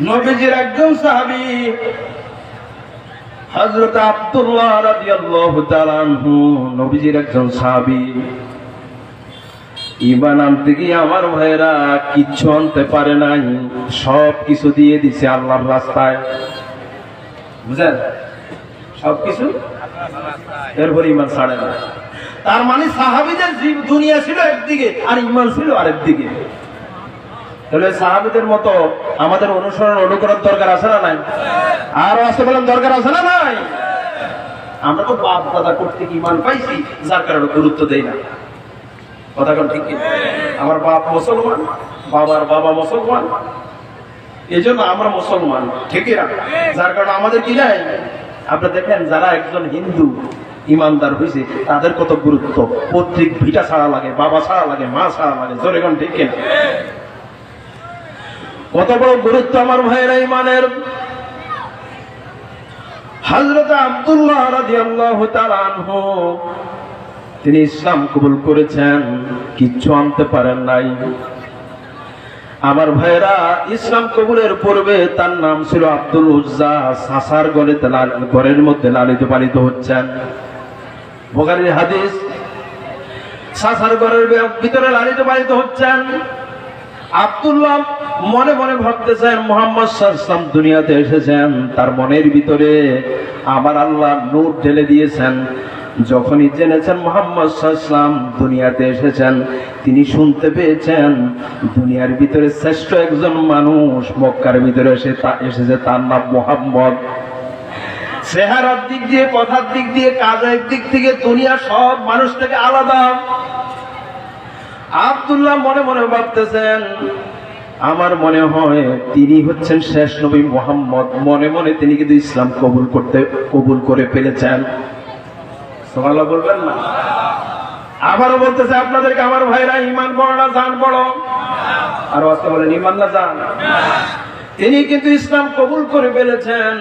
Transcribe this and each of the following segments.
নবীজির একজন সাহাবী, হযরত আব্দুল্লাহ রাদিয়াল্লাহু তাআলা আনহু, নবীজির একজন সাহাবী। ইমান আনতে গিয়ে আমার ভাইয়েরা কিচ্ছু আনতে পারে নাই, সব কিছু দিয়ে দিছে আল্লাহর রাস্তায়। বুঝলেন সব কিছু এরপর ইমান ছাড়ে না। তার মানে সাহাবিদের দুনিয়া ছিল একদিকে, আর ইমান ছিল আরেক দিকে তাহলে সাহাবিদের মতো আমাদের অনুসরণ অনুকরণ দরকার আছে না নাই? আর আসতে বলেন দরকার আছে না নাই? আমরা তো বাপ দাদা করতে ইমান পাইছি, যার কারণে গুরুত্ব দেই না। কথা কোন ঠিক আমার বাপ মুসলমান, বাবার বাবা মুসলমান। এই জন্য আমরা মুসলমান ঠিকই না? যার কারণে আমাদের কি নাই? আপনি দেখেন, যারা একজন হিন্দু ইমানদার হয়েছে তাদের কত গুরুত্ব? পৈতৃক ভিটা ছাড়া লাগে, বাবা ছাড়া লাগে, মা ছাড়া লাগে, জোরে কোন ঠিক কিনা কত বড় গুরুত্ব আমার ভাইয়েরা ইমানের। হযরত আব্দুল্লাহ তিনি ইসলাম কবুল করেছেন, কিচ্ছু আনতে পারেন নাই। আমার ভাইরা ইসলাম কবুলের পূর্বে তার নাম ছিল আব্দুল উজ্জা, সাসার গলে ঘরের মধ্যে লালিত পালিত হচ্ছেন। বোকারির হাদিস, সাসার ঘরের ভিতরে লালিত পালিত হচ্ছেন। আব্দুল্লাহ মনে মনে ভাবতেছেন, মোহাম্মদ সাল্লাম দুনিয়াতে এসেছেন। তার মনের ভিতরে আমার আল্লাহ নূর ঢেলে দিয়েছেন। যখনই জেনেছেন মোহাম্মদ সাল্লাম দুনিয়াতে এসেছেন, তিনি শুনতে পেয়েছেন, দুনিয়ার ভিতরে শ্রেষ্ঠ একজন মানুষ, মক্কার ভিতরে এসে তা- এসেছে তার নাম মোহাম্মদ। চেহারার দিক দিয়ে, কথার দিক দিয়ে, কাজের দিক থেকে দুনিয়া সব মানুষ থেকে আলাদা। আব্দুল্লাহ মনে মনে ভাবতেছেন আমার মনে হয় তিনি হচ্ছেন শেষ নবী মোহাম্মদ। মনে মনে তিনি কিন্তু ইসলাম কবুল করতে, কবুল করে ফেলেছেন। সোমাল্লাহ বলবেন না? আবারও বলতেছে আপনাদেরকে, আমার ভাইরা ইমান বড় না জান বড়? আর আজকে বলেন ইমান না জান? তিনি কিন্তু ইসলাম কবুল করে ফেলেছেন।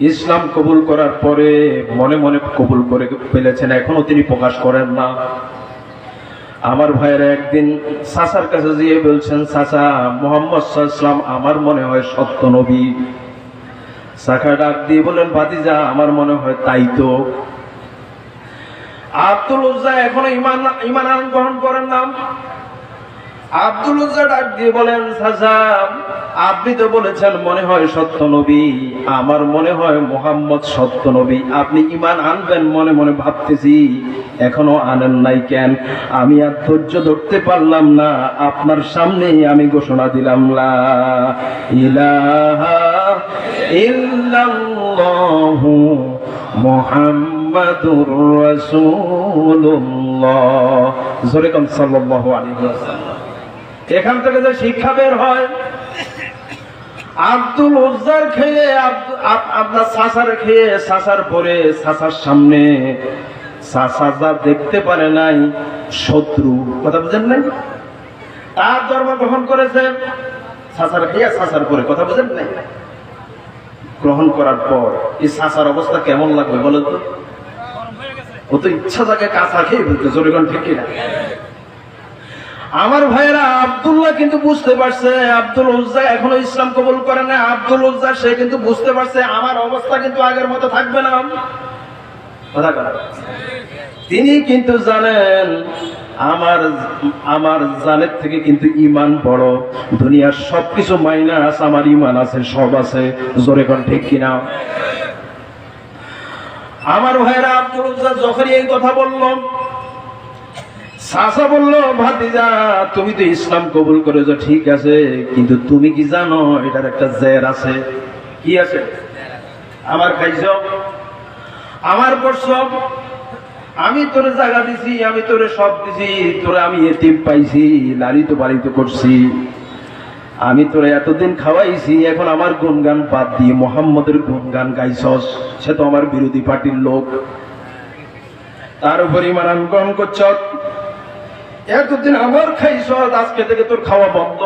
ইসলাম কবুল করার পরে মনে মনে কবুল করে ফেলেছেন, এখনও তিনি প্রকাশ করেন না। আমার ভাইয়েরা একদিন সাসার কাছে যেয়ে বলছেন, সাসা, মোহাম্মদ সাল্লাম আমার মনে হয় সত্য নবী। সাখা ডাক দিয়ে বলেন ভাতিজা, আমার মনে হয় তাই তো। আব্দুল উজ্জা এখনও ইমান ইমান গ্রহণ করেন না। আব্দুল বলেন সাসা আপনি তো বলেছেন মনে হয় সত্য নবী, আমার মনে হয় মোহাম্মদ সত্য নবী। আপনি ইমান আনবেন মনে মনে ভাবতেছি, এখনও আনেন নাই কেন? আমি আর ধৈর্য ধরতে পারলাম না, আপনার সামনেই আমি ঘোষণা দিলাম, লা ইলাহা জোরে কোন, সাল্লাল্লাহু আলাইহি এখান থেকে যে শিক্ষা বের হয়, আব্দুল উজ্জার খেয়ে আপনার সাসার খেয়ে, সাসার পরে, সাসার সামনে, সাসা যা দেখতে পারে নাই, শত্রু। কথা বুঝেন নাই? তার ধর্ম গ্রহণ করেছে, সাসার খেয়ে, সাসার পরে। কথা বুঝেন নাই? গ্রহণ করার পর, এই সাসার অবস্থা কেমন লাগবে বলো তো? ও তো ইচ্ছা থাকে কাঁচা খেয়ে ফেলতে জোরেগণ ঠিক কিনা? আমার ভাইয়েরা আব্দুল্লাহ কিন্তু বুঝতে পারছে, আব্দুল উজ্জা এখনও ইসলাম কবুল করে না। আব্দুল উজ্জা, সে কিন্তু বুঝতে পারছে, আমার অবস্থা কিন্তু আগের মতো থাকবে না। কথা তিনি কিন্তু জানেন, আমার আমার জানের থেকে কিন্তু ইমান বড়। দুনিয়ার সবকিছু মাইনাস, আমার ইমান আছে, সব আছে। জোরে কোন ঠিক কিনা? আমার ভাইরা আব্দুল উজ্জা যখনই এই কথা বলল সাসা বলল, ভাতিজা, তুমি তো ইসলাম কবুল করেছ, ঠিক আছে, কিন্তু তুমি কি জানো, এটার একটা জের আছে। কি আছে? আমার খাইছ, আমার পড়ছ আমি তোরে জায়গা দিছি, আমি তোরে সব দিছি, তোরে আমি এতিম পাইছি লালিত পালিত করছি। আমি তোরে এতদিন খাওয়াইছি, এখন আমার গুনগান বাদ দিয়ে মোহাম্মদের গুনগান গাইছস, সে তো আমার বিরোধী পার্টির লোক। তার উপর আমি গ্রহণ করছ। এতদিন আমার খাইছ আজকে থেকে তোর খাওয়া বন্ধ।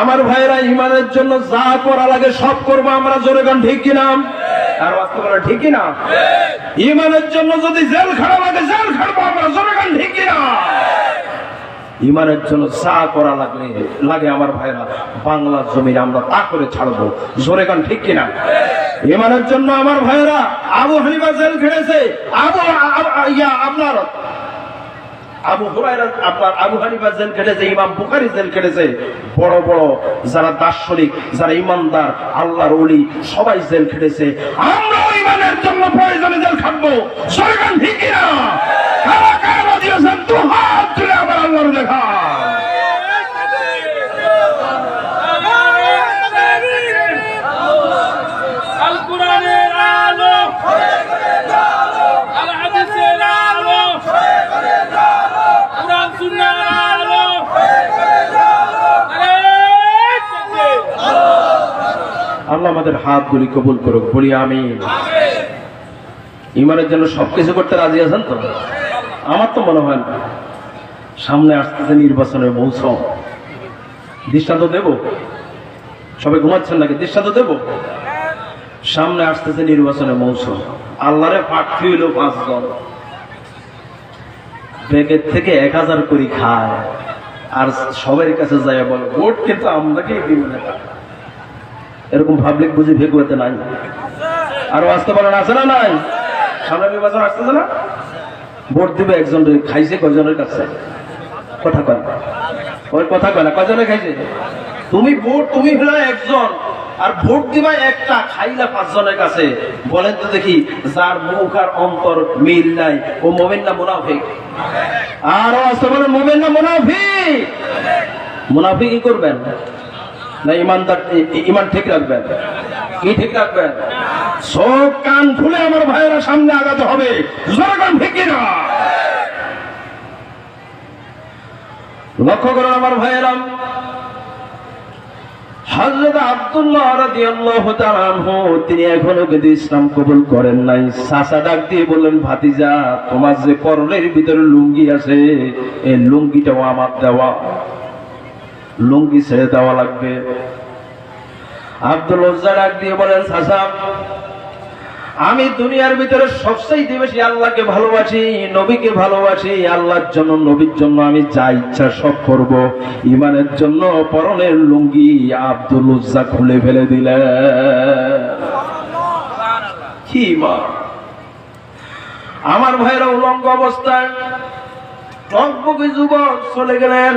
আমার ভাইরা ইমানের জন্য যা করা লাগে সব করব, আমরা জোরে গান, ঠিক কিনা আর ঠিক কিনা ইমানের জন্য যদি জেল খাড়া লাগে, জেল খাড়বো, আমরা জোরে গান, ঠিক কিনা ইমানের জন্য চা করা লাগলে, লাগে আমার ভাইরা বাংলার জমিনে আমরা তা করে ছাড়বো। জোরে গান ঠিক কিনা? ইমানের জন্য আমার ভাইরা আবু হানিফা জেল খেটেছে। আবু ইয়া, আপনার, আবু আপনার আবু জেল ইমাম জেল বড় বড় যারা যারা ইমানদার সবাই জেল আমরা ইমানের জন্য প্রয়োজনে জেল খাটবো। সরকার ঠিক কিনা? আল্লাহর দেখা। আল্লাহ আমাদের হাতগুলি কবুল করুক বলি আমি ইমানের জন্য সবকিছু করতে রাজি আছেন তো? আমার তো মনে হয় না। সামনে আসতেছে নির্বাচনের মৌসুম। দৃষ্টান্ত দেব? সবাই ঘুমাচ্ছেন নাকি? দৃষ্টান্ত দেব? সামনে আসতেছে নির্বাচনের মৌসুম। আল্লাহরে প্রার্থী হইল পাঁচজন। ব্যাগের থেকে এক হাজার করে খায়। আর সবার কাছে যায় বলে, ভোট কিন্তু দিব না এরকম পাবলিক বুঝি ভেগুয়াতে নাই। আরও আসতে পারেন, আছে না নাই? সামনে নির্বাচন আসতেছে না? ভোট দিবে একজন, খাইছে কয়জনের কাছে? কথা কয়। ওই কথা কয় না, কয়জনে খাইছে? তুমি ভোট, তুমি হলো একজন, আর ভোট দিবা একটা, খাইলা পাঁচজনের কাছে। বলেন তো দেখি, যার মুখ আর অন্তর মিল নাই, ও মোমেন না মুনাফিক? আরও আসতে বলেন মোমেন না মুনাফিক? মুনাফিক কি করবেন? না ইমানদার ইমান ঠিক রাখবেন? কি ঠিক রাখবেন? সব কান খুলে আমার ভাইয়েরা সামনে আগাতে হবে। জনগণ ঠিক না লক্ষ্য করুন আমার ভাইয়েরাম আব্দুল্লাহ রাদিয়াল্লাহু তিনি এখনও কিন্তু ইসলাম কবুল করেন নাই সাসা ডাক দিয়ে বললেন, ভাতিজা, তোমার যে পরনের ভিতরে লুঙ্গি আছে, এই লুঙ্গিটাও আমার দেওয়া। লুঙ্গি ছেড়ে দেওয়া লাগবে। আব্দুল উজ্জা ডাক দিয়ে বলেন সাসা আমি দুনিয়ার ভিতরে সবচেয়ে বেশি আল্লাহকে ভালোবাসি, নবীকে ভালোবাসি। আল্লাহর জন্য, নবীর জন্য আমি যা ইচ্ছা সব করব। ইমানের জন্য পরনের লুঙ্গি আব্দুল উজ্জা খুলে ফেলে দিলেন। কি ইমান? আমার ভাইরা উলঙ্গ অবস্থায় টকবকে যুবক চলে গেলেন।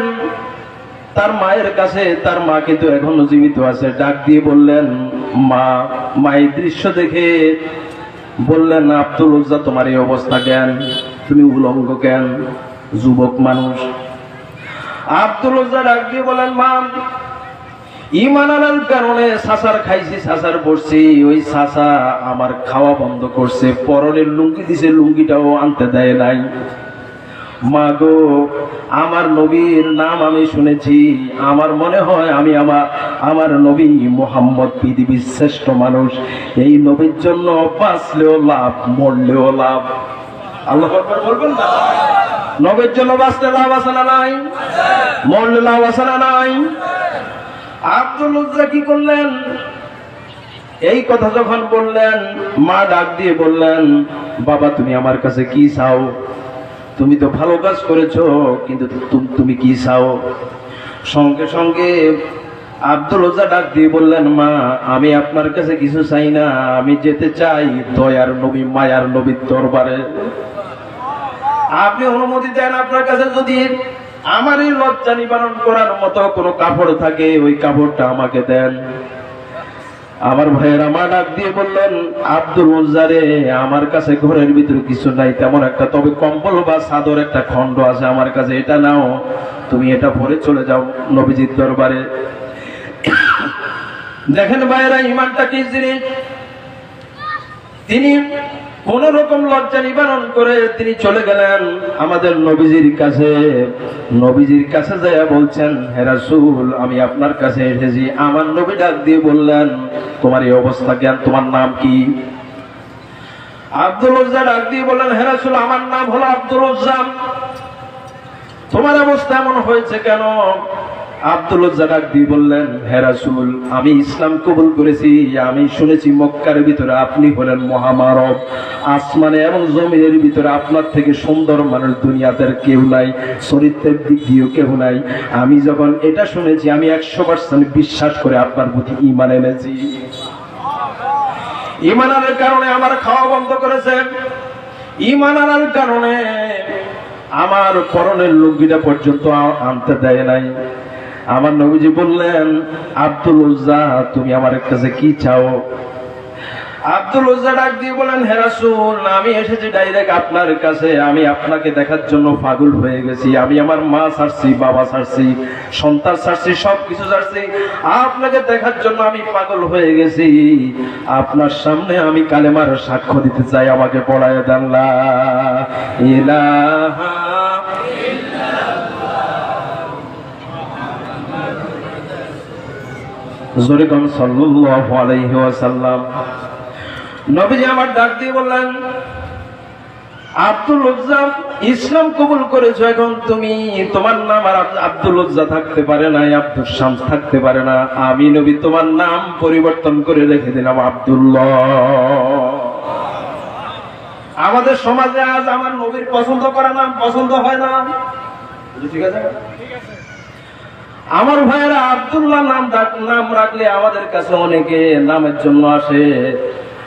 তার মায়ের কাছে, তার মা কিন্তু এখনও জীবিত আছে। ডাক দিয়ে বললেন, মা, মায়ের দৃশ্য দেখে বললেন, আব্দুল উজ্জা, তোমার এই অবস্থা জ্ঞান তুমি উলঙ্গ জ্ঞান যুবক মানুষ। আব্দুল উজ্জা ডাক দিয়ে বলেন মা ইমান আনার কারণে সাসার খাইছি, সাসার পড়ছি ওই সাসা আমার খাওয়া বন্ধ করছে, পরনের লুঙ্গি দিছে, লুঙ্গিটাও আনতে দেয় নাই। মা গো আমার নবীর নাম আমি শুনেছি। আমার মনে হয় আমি আমার আমার নবী মোহাম্মদ পৃথিবীর শ্রেষ্ঠ মানুষ। এই নবীর জন্য বাঁচলেও লাভ, মরলেও লাভ। আল্লাহ বলবেন না? নবীর জন্য বাঁচতে লাভ আছে না নাই? মরলে লাভ আছে না নাই? আব্দুল কি করলেন? এই কথা যখন বললেন, মা ডাক দিয়ে বললেন, বাবা তুমি আমার কাছে কি চাও? তুমি তো ভালো কাজ করেছ, কিন্তু তুম- কি চাও? সঙ্গে সঙ্গে আব্দুল ওজা ডাক দিয়ে বললেন, মা, আমি আপনার কাছে কিছু চাই না, আমি যেতে চাই দয়ার নবী, মায়ার নবীর দরবারে। আপনি অনুমতি দেন আপনার কাছে যদি আমার এই লজ্জা নিবারণ করার মতো কোনো কাপড় থাকে, ওই কাপড়টা আমাকে দেন। আমার ভাইয়ের আমার ডাক দিয়ে বললেন, আব্দুল মজারে, আমার কাছে ঘরের ভিতরে কিছু নাই, তেমন একটা, তবে কম্বল বা সাদর একটা খণ্ড আছে আমার কাছে, এটা নাও, তুমি এটা পরে চলে যাও নবীজির দরবারে। দেখেন ভাইয়েরা, ইমানটা কি জিনিস? তিনি কোন রকম লজ্জা নিবারণ করে তিনি চলে গেলেন আমাদের নবীজির কাছে। নবীজির কাছে যাইয়া বলছেন হেরাসুল আমি আপনার কাছে এসেছি। আমার নবী ডাক দিয়ে বললেন, তোমার এই অবস্থা জ্ঞান, তোমার নাম কি? আব্দুল উজ্জা ডাক দিয়ে বললেন হেরাসুল আমার নাম হলো আব্দুল উজ্জাম তোমার অবস্থা এমন হয়েছে কেন? আব্দুল দিয়ে বললেন, হে আমি ইসলাম কবুল করেছি, আমি শুনেছি মক্কার ভিতরে আপনি হলেন মহামানব। আসমানে এবং জমিনের ভিতরে আপনার থেকে সুন্দর মানুষ দুনিয়াতে কেউ নাই, চরিত্রের দিক দিয়েও কেউ নাই। আমি যখন এটা শুনেছি, আমি একশো পার্সেন্ট বিশ্বাস করে আপনার প্রতি ইমান এনেছি। ইমান আনার কারণে আমার খাওয়া বন্ধ করেছেন ইমান আনার কারণে আমার পরনের লুঙ্গিটা পর্যন্ত আনতে দেয় নাই। আমার নবীজি বললেন, আব্দুল উজ্জা তুমি আমার কাছে কি চাও? আব্দুল ডাক দিয়ে আমি এসেছি ডাইরেক্ট আপনার কাছে। আমি আপনাকে দেখার জন্য পাগল হয়ে গেছি। আমি আমার মা ছাড়ছি, বাবা ছাড়ছি, সন্তান ছাড়ছি সব কিছু ছাড়ছি। আপনাকে দেখার জন্য আমি পাগল হয়ে গেছি। আপনার সামনে আমি কালেমার সাক্ষ্য দিতে চাই। আমাকে পড়ায় দেন লা ইলাহা জোরে কম সাল্লাল্লাহু নবীজি আমার ডাক দিয়ে বললেন, আব্দুল উজ্জা ইসলাম কবুল করেছ এখন তুমি। তোমার নাম আর আব্দুল উজ্জা থাকতে পারে না আব্দুল শামস থাকতে পারে না। আমি নবী, তোমার নাম পরিবর্তন করে রেখে দিলাম আব্দুল্লাহ। আমাদের সমাজে আজ আমার নবীর পছন্দ করা নাম পছন্দ হয় না। ঠিক আছে। আমার ভাইয়েরা আব্দুল্লাহ নাম নাম রাখলে আমাদের কাছে অনেকে নামের জন্য আসে।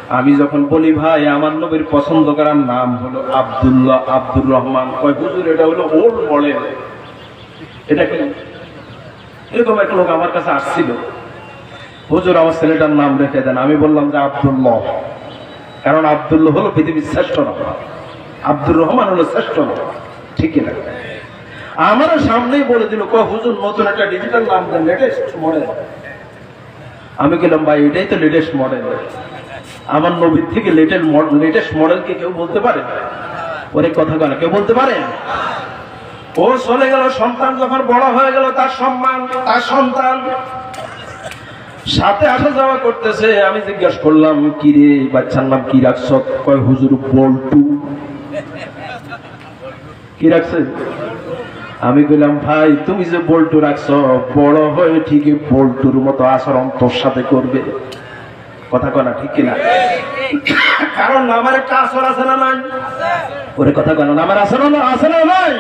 আমি যখন বলি, ভাই, আমার নবীর পছন্দ করার নাম হলো আব্দুল্লাহ আব্দুর রহমান। কয়, হুজুর, এটা হলো ওল্ড মডেল। এটা কি? এরকম এক লোক আমার কাছে আসছিল। হুজুর, আমার ছেলেটার নাম রেখে দেন। আমি বললাম যে, আব্দুল্লাহ। কারণ আবদুল্লাহ হলো পৃথিবীর শ্রেষ্ঠ নাম আব্দুর রহমান হলো শ্রেষ্ঠ নাম ঠিকই না আমার সামনেই বলে দিল ক হুজুর, নতুন একটা ডিজিটাল নাম দেন লেটেস্ট মডেল আমি গেলাম ভাই, এটাই তো লেটেস্ট মডেল আমার নবীর থেকে লেটেস্ট মডেল লেটেস্ট মডেল কে কেউ বলতে পারে? অনেক কথা বলে কেউ বলতে পারে? ও চলে গেল, সন্তান যখন বড় হয়ে গেল, তার সম্মান, তার সন্তান। সাথে আসা যাওয়া করতেছে, আমি জিজ্ঞেস করলাম কি রে বাচ্চার নাম কি রাখছ? কয়, হুজুর, বল্টু। কি রাখছে? আমি কইলাম ভাই তুমি যে বল্টু রাখছো বড় হয়ে ঠিকই বল্টুর মতো আচরণ তোর সাথে করবে। কথা কনা ঠিক কিনা? কারণ আমার একটা আসর আছে না নাই? ওরে কথা কেন আমার আসর আছে না নাই?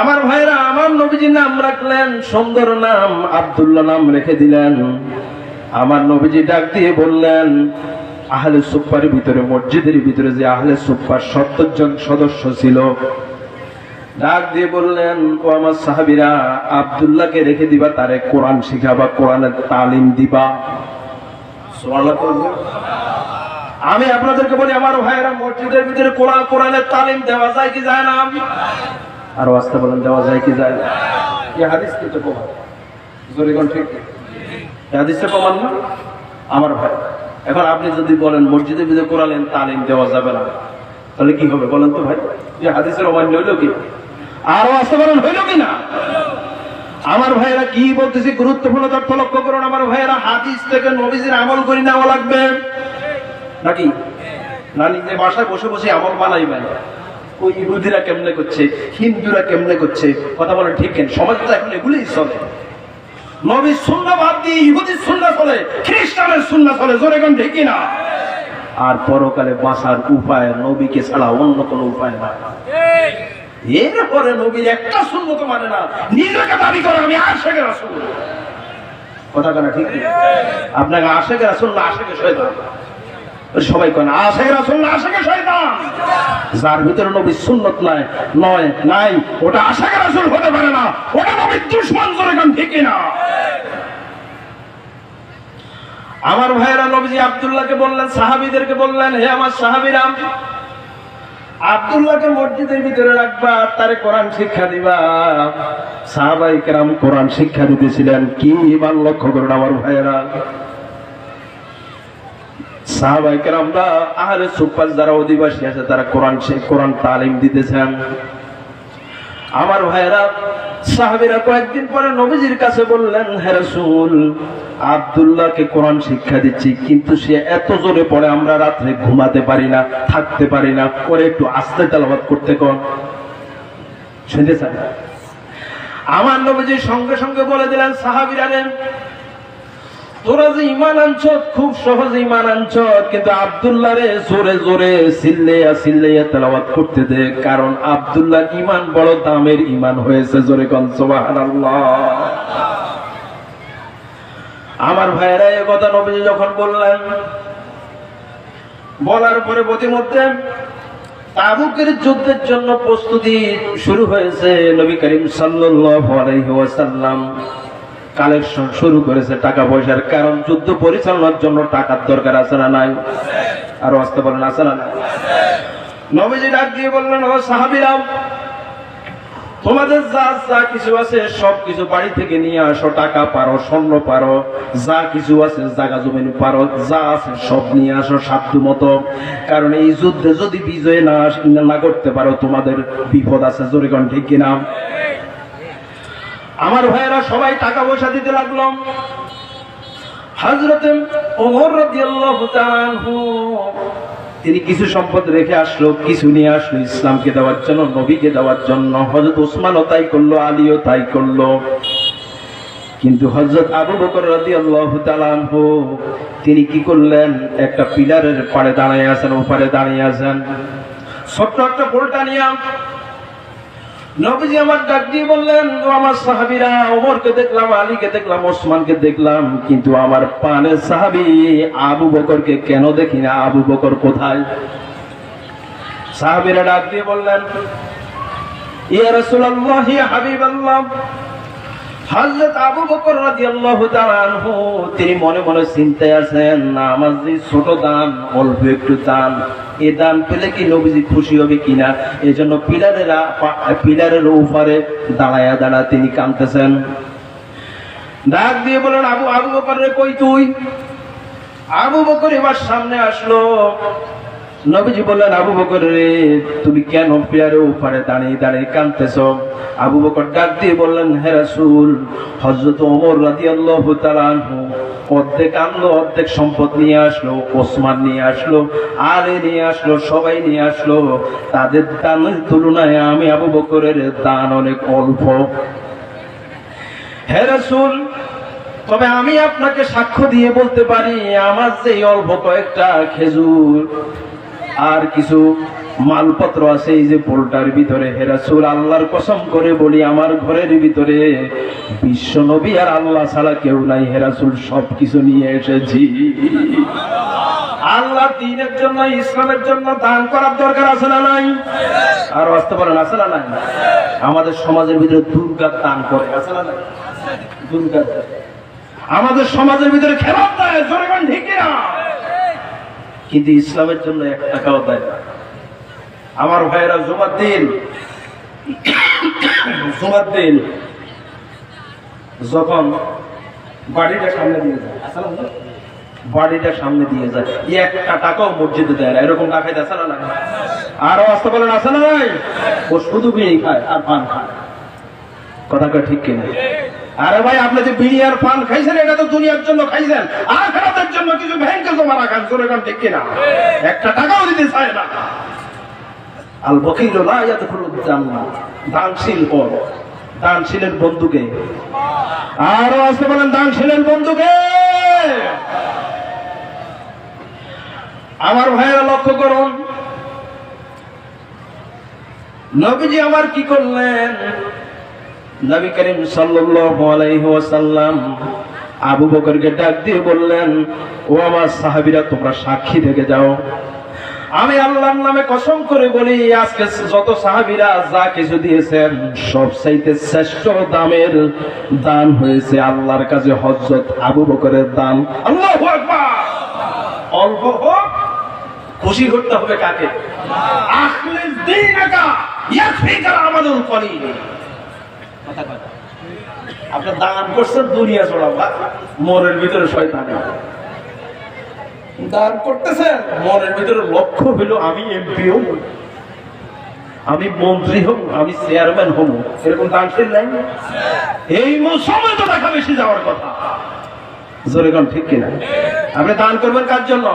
আমার ভাইরা আমার নবীজির নাম রাখলেন সুন্দর নাম আব্দুল্লাহ নাম রেখে দিলেন। আমার নবীজি ডাক দিয়ে বললেন আহলে সুপ্পার ভিতরে মসজিদের ভিতরে যে আহলে সুপ্পার সত্তর জন সদস্য ছিল ডাক দিয়ে বললেন, ও আমার সাহাবিরা, আব্দুল্লাহকে রেখে দিবা, তারে কোরআন শিখাবা, কোরআনের তালিম দিবা। আমি আপনাদেরকে বলি, আমার ভাইয়েরা মসজিদের ভিতরে কোরআন, কোরআনের তালিম দেওয়া যায় কি যায় না? আর আসতে বলেন, দেওয়া যায় কি যায় না? এই হাদিস কিন্তু প্রমাণ। জোরে কোন ঠিক? হাদিসটা প্রমাণ না? আমার ভাই। এখন আপনি যদি বলেন, মসজিদের ভিতরে কোরআন তালিম দেওয়া যাবে না, তাহলে কি হবে বলেন তো ভাই? যে হাদিসের অমান্য হইল কি? আরও আসতে পারেন, হইল কিনা আমার ভাইয়েরা কি বলতেছি, গুরুত্বপূর্ণ তথ্য লক্ষ্য করুন, আমার ভাইয়েরা হাদিস থেকে নবীজির আমল করে নেওয়া লাগবে। নাকি? না, নিজে বাসায় বসে বসে আমল বানাইবেন। ওই ইহুদিরা কেমনে করছে, হিন্দুরা কেমনে করছে, কথা বলে ঠিক কেন? সমাজটা এখন এগুলোই চলে। নবীর সুন্না বাদ দিয়ে ইহুদির সুন্না চলে, খ্রিস্টানের সুন্না চলে, জোরে কোন ঠিক না আর পরকালে বাঁচার উপায় নবীকে ছাড়া অন্য কোনো উপায় না এরপরে নবীর একটা সুন্নত মানে না। নিজেকে দাবি করে আমি আশেকে রাসুল। কথা কেন ঠিক আপনাকে আশেকে রাসুল না আশেকে শয়তান? সবাই কেন, আশেকে রাসুল না আশেকে শয়তান? যার ভিতরে নবীর সুন্নত নাই, নয়, নাই, ওটা আশেকে রাসুল হতে পারে না। ওটা নবীর দুশ্মন জোরে কোন ঠিক না? আমার ভাইয়েরা নবীজি আব্দুল্লাহকে বললেন, সাহাবীদেরকে বললেন, হে আমার সাহাবীরা আব্দুল্লাহকে মসজিদের ভিতরে রাখবা, তারে কোরআন শিক্ষা দিবা। সাহাবাই কেরাম কোরআন শিক্ষা দিতেছিলেন, কি ইমান লক্ষ্য করুন আমার ভাইয়েরা? যারা অধিবাসী আছে, তারা তালিম দিতেছেন। আমার ভাইয়েরা সাহাবিরা কয়েকদিন পরে নবীজির কাছে বললেন হ্যাঁ আবদুল্লাহকে কোরআন শিক্ষা দিচ্ছি, কিন্তু সে এত জোরে পড়ে আমরা রাত্রে ঘুমাতে পারি না, থাকতে পারি না করে একটু আস্তে তালাবাদ করতে কর শুনতে আমার নবীজির সঙ্গে সঙ্গে বলে দিলেন, সাহাবিরা তোরা যে ইমান আনছ, খুব সহজে ইমান আনছ। কিন্তু আব্দুল্লাহ রে জোরে জোরে সিল্লেয়া সিল্লেয়া তেলাওয়াত করতে দে, কারণ আব্দুল্লাহ ইমান বড় দামের ইমান হয়েছে, জোরে কন সুবহানাল্লাহ। আমার ভাইয়েরা, এ কথা নবীজি যখন বললেন, বলার পরে প্রতিমধ্যে তাবুকের যুদ্ধের জন্য প্রস্তুতি শুরু হয়েছে নবী করিম সাল্লাল্লাহু আলাইহি ওয়াসাল্লাম। কালেকশন শুরু করেছে টাকা পয়সার কারণ যুদ্ধ পরিচালনার জন্য টাকার দরকার আছে না নাই? আর আসতে বলেন, আছে না নাই? নবীজি ডাক দিয়ে বললেন, ও সাহাবীরা, তোমাদের যা যা কিছু আছে সব কিছু বাড়ি থেকে নিয়ে আসো, টাকা পারো, স্বর্ণ পারো, যা কিছু আছে জায়গা জমিন পারো, যা আছে সব নিয়ে আসো সাধ্য মতো। কারণ এই যুদ্ধে যদি বিজয় না না করতে পারো, তোমাদের বিপদ আছে, জোরে ঠিক কিনা? আমার ভাইয়েরা সবাই টাকা পয়সা দিতে লাগল। হাজরতে তিনি কিছু সম্পদ রেখে আসলো, কিছু নিয়ে আসলো ইসলামকে দেওয়ার জন্য, নবীকে দেওয়ার জন্য। হজরত ওসমানও তাই করল, আলীও তাই করল। কিন্তু হজরত আবু বকর তাআলা আনহু, তিনি কি করলেন? একটা পিলারের পাড়ে দাঁড়িয়ে আছেন, ওপারে দাঁড়িয়ে আছেন। ছোট্ট একটা বোলটা নিয়ে নবীজি আমার ডাক দিয়ে বললেন, ও আমার সাহাবিরা, ওমরকে দেখলাম, আলীকে দেখলাম, ওসমানকে দেখলাম, কিন্তু আমার পানে সাহাবি আবু বকরকে কেন দেখি না? আবু বকর কোথায়? সাহাবিরা ডাক দিয়ে বললেন, ইয়া রাসূলুল্লাহ হাবিবাল্লাহ আবু বকর তিনি মনে মনে চিন্তায় আছেন, না, আমার যে ছোট দান, অল্প একটু দান, এ দান পেলে কি নবীজি খুশি হবে কিনা? এই জন্য পিলারের পিলারের উপরে দাঁড়ায়া দাঁড়া তিনি কাঁদতেছেন। ডাক দিয়ে বলেন আবু আবু বকর কই তুই? আবু বকর এবার সামনে আসলো। নবীজি বললেন, আবু বকর রে, তুমি কেন পিয়ারে উপরে দাঁড়িয়ে দাঁড়িয়ে কাঁদতেছ? আবু বকর ডাক দিয়ে বললেন, হে রাসূল, হযরত ওমর রাদিয়াল্লাহু তাআলা আনহু অর্ধেক আনলো, অর্ধেক সম্পদ নিয়ে আসলো, ওসমান নিয়ে আসলো, আলে নিয়ে আসলো, সবাই নিয়ে আসলো। তাদের দানের তুলনায় আমি আবু বকরের দান অনেক অল্প। হে রাসূল, তবে আমি আপনাকে সাক্ষ্য দিয়ে বলতে পারি, আমার যে অল্প কয়েকটা খেজুর আর কিছু মালপত্র আছে, এই যে পোলটার ভিতরে। হেরাসুল আল্লাহর কসম করে বলি, আমার ঘরের ভিতরে বিশ্ব নবী আর আল্লাহ ছাড়া কেউ নাই। হেরাসুল সব কিছু নিয়ে এসেছি। আল্লাহ দিনের জন্য, ইসলামের জন্য দান করার দরকার আছে না নাই? আর আসতে পারেন, আছে না নাই? আমাদের সমাজের ভিতরে দুর্গার দান করে, আছে না নাই? দুর্গার আমাদের সমাজের ভিতরে খেলাপ দেয়, জনগণ ঠিক না কিন্তু ইসলামের জন্য এক টাকাও দেয় না। আমার ভাইয়েরা জুমার দিন জুমার দিন যখন বাড়িটা সামনে দিয়ে যায়? বাড়িটা সামনে দিয়ে যায়, একটা টাকাও মসজিদে দেয় না। এরকম টাকায় দেয় না না আরও আসতে বলেন আসে না ও শুধু বিড়ি খায় আর পান খায় কথাটা ঠিক কিনা? আরে ভাই, আপনি যে বিড়ি আর পান খাইছেন, এটা তো দুনিয়ার জন্য খাইছেন। আখেরাতের জন্য কিছু ব্যাংকে জমা রাখান জোরে গান ঠিক কিনা? একটা টাকাও দিতে চায় না। আল বকিল লা ইয়াদখুলুল জান্নাহ দানশীল পর দানশীলের বন্ধুকে। আরও আসতে বলেন, দানশীলের বন্ধুকে। আমার ভাইয়েরা লক্ষ্য করুন। নবীজি আমার কি করলেন? নবী করিম ওয়াসাল্লাম আবু বকরকে ডাক দিয়ে বললেন ও আমার সাহাবীরা তোমরা সাক্ষী থেকে যাও। আমি আল্লাহর নামে কসম করে বলি আজকে যত সাহাবীরা যা কিছু দিয়েছেন সব চাইতে শ্রেষ্ঠ দামের দান হয়েছে আল্লাহর কাছে হযরত আবু বকরের দান। আল্লাহু অল্প হোক খুশি করতে হবে কাকে? দীনাকা আপনার করছেন, দুনিয়া মনের ভিতরে শয়তান করতেছেন, মনের ভিতরে লক্ষ্য আমি এমপি হব। আমি মন্ত্রী হব, আমি চেয়ারম্যান হব। এরকম দানশীল নাই? এই মৌসুমে তো দেখা বেশি যাওয়ার কথা। জোরে গান ঠিক কিনা? আপনি দান করবেন কার জন্য?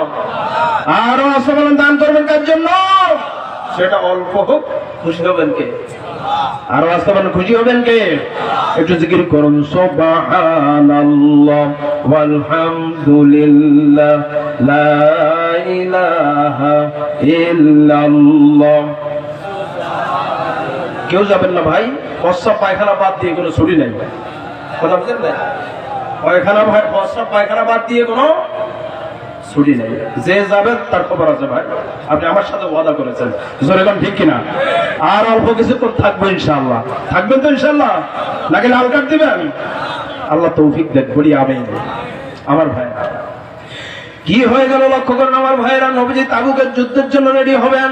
আরও আছে বলেন, দান করবেন কার জন্য? সেটা অল্প হোক, খুশি হবেন কে? আর আসতে খুশি হবেন কে? একটু জিকির করুন, সুবহানাল্লাহ, ওয়ালহামদুলিল্লাহ কেউ যাবেন না ভাই? প্রস্রাব পায়খানা বাদ দিয়ে কোনো ছুটি নাই। কথা বুঝলেন না পায়খানা ভাই প্রস্রাব পায়খানা বাদ দিয়ে কোনো ছুটি নেই। যে যাবে, তার খবর আছে ভাই। আপনি আমার সাথে ওয়াদা করেছেন। জোরে কোন ঠিক কিনা? আর অল্প কিছু কিছুক্ষণ থাকব ইনশাল্লাহ থাকবেন তো ইনশাল্লাহ নাকি লাল কার্ড দিবেন? আল্লাহ তৌফিক দেখ বলি আমি আমার ভাই, কি হয়ে গেল লক্ষ্য করেন আমার ভাইয়েরা, নবীজি তাবুকের যুদ্ধের জন্য রেডি হবেন।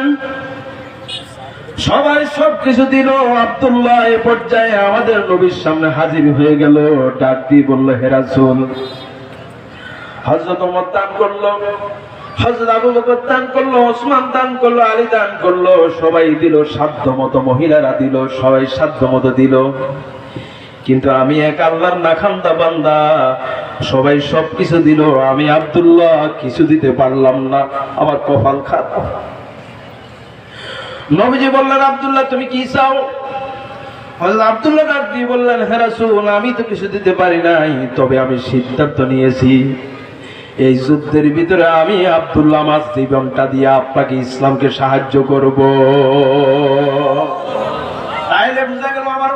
সবাই সব কিছু দিল, আব্দুল্লাহ এ পর্যায়ে আমাদের নবীর সামনে হাজির হয়ে গেল। ডাক দিয়ে বলল হেরাসুল হজরত ওমর দান করল হজরত আবু বকর দান করল, ওসমান দান করল, আলী দান করল, সবাই দিল সাধ্য মতো মহিলারা দিল, সবাই সাধ্য মতো দিল। কিন্তু আমি এক আল্লাহর নাখান্দা বান্দা, সবাই সব কিছু দিল, আমি আব্দুল্লাহ, কিছু দিতে পারলাম না, আমার কপাল খারাপ। নবীজি বললেন, আব্দুল্লাহ, তুমি কি চাও? আব্দুল্লাহ ডাক দিয়ে বললেন, হে রাসূল, আমি তো কিছু দিতে পারি নাই, তবে আমি সিদ্ধান্ত নিয়েছি। এই যুদ্ধের ভিতরে আমি আব্দুল্লাহ জীবনটা দিয়ে আপনাকে ইসলামকে সাহায্য করব। তাইলে আমার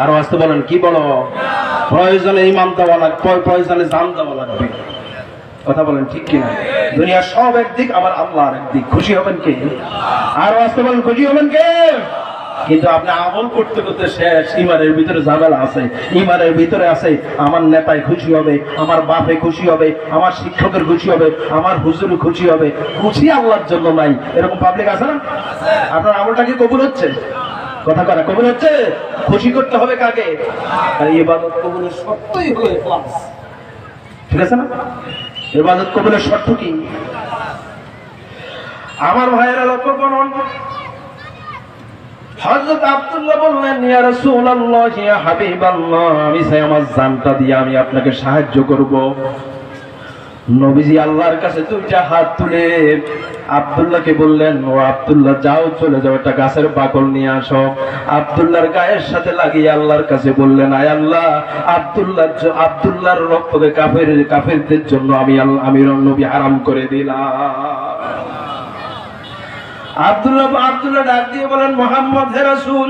আর আসতে বলেন, কি বড় প্রয়োজনে ইমান দেওয়া লাগবে প্রয়োজনে জান দেওয়া লাগবে। কথা বলেন ঠিক কিনা? দুনিয়ার সব একদিক আমার আল্লাহর একদিক। খুশি হবেন কে? আর আসতে বলেন, খুশি হবেন কে? কিন্তু আপনি আমল করতে করতে শেষ, ইমানের ভিতরে ঝামেলা আছে, ইমানের ভিতরে আছে, আমার নেতায় খুশি হবে, আমার বাপে খুশি হবে, আমার শিক্ষকের খুশি হবে, আমার হুজুর খুশি হবে, খুশি আল্লাহর জন্য নাই। এরকম পাবলিক আছে না? আপনার আমলটা কি কবুল হচ্ছে? কথা কথা কবুল হচ্ছে? খুশি করতে হবে কাকে? আর, ইবাদত কবুলের সত্যই হলো ইখলাস ঠিক আছে না? ইবাদত কবুলের শর্ত কি? আমার ভাইয়েরা লক্ষ্য করুন। হযরত আব্দুল্লাহ বললেন, ইয়া রাসূলুল্লাহ ইয়া হাবিবাল্লাহ, আমি চাই আমার জানটা দিয়ে আমি আপনাকে সাহায্য করব। নবীজি আল্লাহর কাছে দুইটা হাত তুলে আব্দুল্লাহকে বললেন, ও আব্দুল্লাহ, যাও, চলে যাও, একটা গাছের বাকল নিয়ে আসো। আব্দুল্লাহর গায়ের সাথে লাগিয়ে আল্লাহর কাছে বললেন, আয় আল্লাহ আব্দুল্লাহ আব্দুল্লাহর রক্তকে কাফের, কাফেরদের জন্য আমি আমি নবী হারাম করে দিলাম। আব্দুল্লাহ আব্দুল্লাহ ডাক দিয়ে বলেন, মোহাম্মদ হে রাসূল,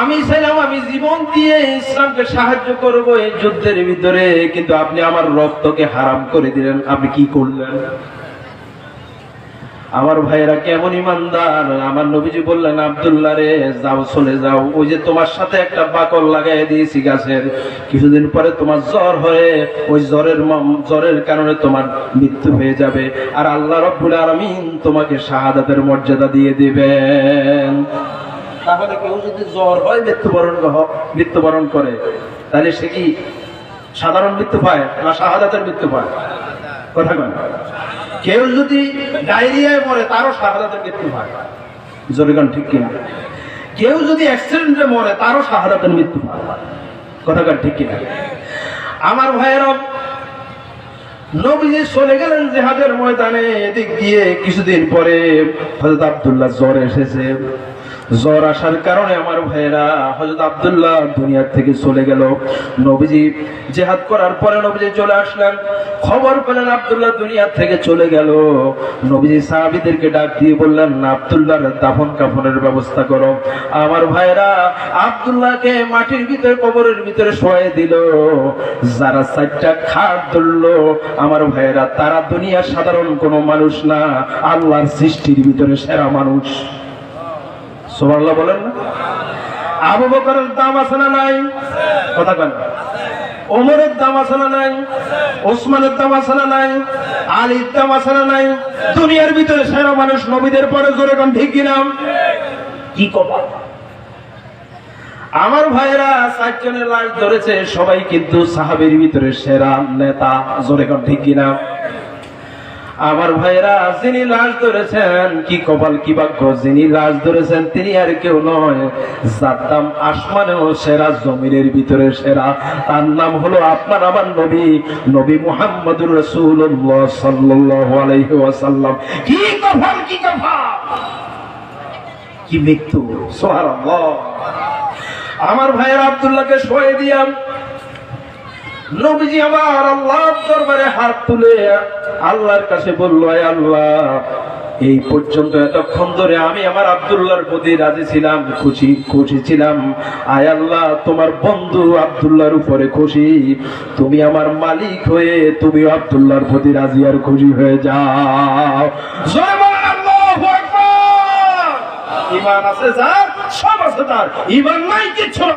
আমি ছিলাম, আমি জীবন দিয়ে ইসলামকে সাহায্য করব এই যুদ্ধের ভিতরে, কিন্তু আপনি আমার রক্তকে হারাম করে দিলেন। আপনি কি করলেন? আমার ভাইয়েরা কেমন ইমানদার? আমার নবীজি বললেন, আব্দুল্লাহ রে, যাও, চলে যাও। ওই যে তোমার সাথে একটা বাকল লাগাই দিয়েছি গাছের। কিছুদিন পরে তোমার জ্বর হয়ে ওই জ্বরের জ্বরের কারণে তোমার মৃত্যু হয়ে যাবে। আর আল্লাহ রব্বুল আলামিন তোমাকে শাহাদাতের মর্যাদা দিয়ে দিবেন। তাহলে কেউ যদি জ্বর হয়, মৃত্যুবরণ মৃত্যুবরণ করে। তাহলে সে কি সাধারণ মৃত্যু পায় না শাহাদাতের মৃত্যু পায়? কথা কয় কেউ যদি ডায়রিয়ায় মরে, তারও শাহাদাতের মৃত্যু হয়। জরিগান ঠিক কিনা? কেউ যদি অ্যাক্সিডেন্টে মরে, তারও শাহাদাতের মৃত্যু হয়। কথাটা ঠিক কিনা? আমার ভাইয়েরা, নবীজি চলে গেলেন জেহাদের ময়দানে, এদিক দিয়ে কিছুদিন পরে হজরত আব্দুল্লাহ জ্বর এসেছে। জ্বর আসার কারণে আমার ভাইয়েরা হযরত আব্দুল্লাহ দুনিয়ার থেকে চলে গেল। নবীজি জেহাদ করার পরে নবীজি চলে আসলেন। খবর পেলেন আবদুল্লাহ দুনিয়ার থেকে চলে গেল। নবীজি সাহাবীদেরকে ডাক দিয়ে বললেন, আব্দুল্লাহর দাফন কাফনের ব্যবস্থা করো। আমার ভাইয়েরা আব্দুল্লাহকে মাটির ভিতরে, কবরের ভিতরে শোয়ে দিল। যারা চারটা খাট ধরলো, আমার ভাইয়েরা, তারা দুনিয়ার সাধারণ কোনো মানুষ না, আল্লাহর সৃষ্টির ভিতরে সেরা মানুষ। সোমাল্লাহ বলেন না? আবু বকরের দাম আছে না নাই? কথা কেন। ওমরের দাম আছে নাই? ওসমানের দাম আছে না নাই? আলীর দাম আছে নাই? দুনিয়ার ভিতরে সেরা মানুষ নবীদের পরে জোরে কোন, ঠিক কিনাম কি কপাল? আমার ভাইয়েরা চারজনের লাশ ধরেছে, সবাই কিন্তু সাহাবের ভিতরে সেরা নেতা, জোরে কোন, ঠিক কিনা? আমার ভাইয়েরা, যিনি লাশ ধরেছেন, কি কপাল, কি ভাগ্য? যিনি লাশ ধরেছেন, তিনি আর কেউ নয়। যার নাম আসমানেও সেরা, জমিনের ভিতরে সেরা। তার নাম হলো আপনার আমার নবী নবী মুহাম্মদুর রাসূলুল্লাহ সাল্লাল্লাহু আলাইহি ওয়াসাল্লাম। কি কপাল কি কপাল? কি মৃত্যু? সুবহানাল্লাহ। আমার ভাইয়ের, আব্দুল্লাহকে শোয়ে দিয়াম। নবীজি আমার আল্লাহর দরবারে হাত তুলে আল্লাহর কাছে বলল "আয় আল্লাহ, এই পর্যন্ত এতক্ষণ ধরে আমি আমার আব্দুল্লাহর প্রতি রাজি ছিলাম, খুশি খুশি ছিলাম। আয় আল্লাহ, তোমার বন্ধু আব্দুল্লাহর উপরে খুশি। তুমি আমার মালিক হয়ে তুমি আব্দুল্লাহর প্রতি রাজি আর খুশি হয়ে যাও। ইমান আছে যার, সব আছে তার। ইমান নাই কিছু।